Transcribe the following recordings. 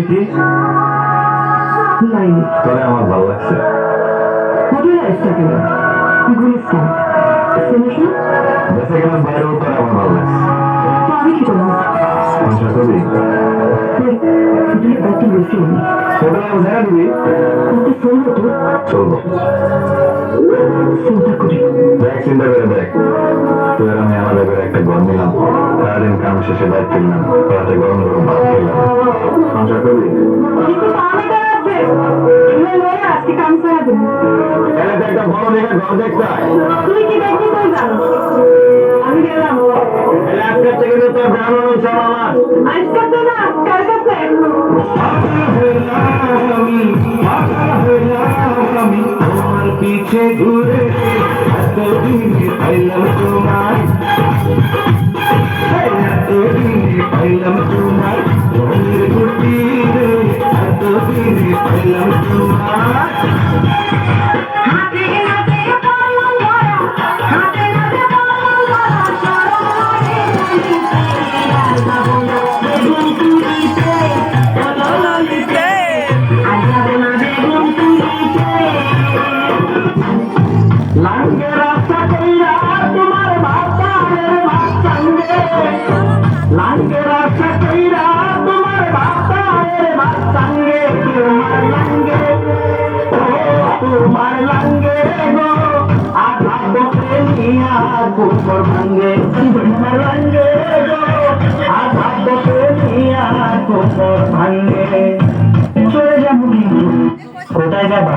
কি লাইনে তবে আমার ভালো লাগছে হোটেল আসছে কেন? গুলিস্তান শুনিস না বেঁচে গেলাম বাইরেও তোর আমার ভালো লাগছে তো আমি কি করব? সংসার করবি হোটেলে কত বেশি আমি আমি জায়গা দিবি? কত চলবো তো। চলবো চিন্তা করি দেখ চিন্তা করে দেখ। তুই আর আমি আলাদা করে একটা ঘর নিলাম সারাদিন কাম শেষে দায়িত্ব নিলাম রাতে গরম গরম ভাত খেলাম সংসার করবি একটা বড় দেখে ঘর দেখতে হয়। তুই কি দেখবি তুই জানো আমি গেলাম। আজকের থেকে তো তোর ব্রাহ্মণ আমার। আজকে তো না কার পিছে ঘুরে এতদিন পাইলাম তোমার এতদিন পাইলাম তোমার রঙের কুটিরে এতদিন পাইলাম তোমার কুকুর ভাঙ্গে তোমার লাঙ্গে গো আধা বকে নিয়া কুকুর ভাঙ্গে চলে যাব কিন্তু কোথায় যাবা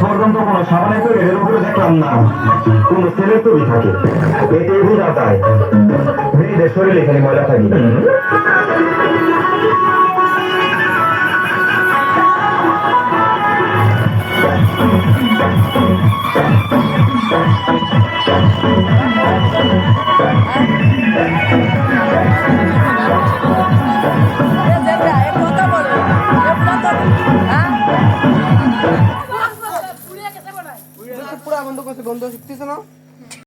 পর্যন্ত কোনো সাবানের তৈরি এর উপরে দেখলাম কোন ছেলের তৈরি থাকে। শরীরে খালি ময়লা থাকি। গন্ধ শিখতেছে না?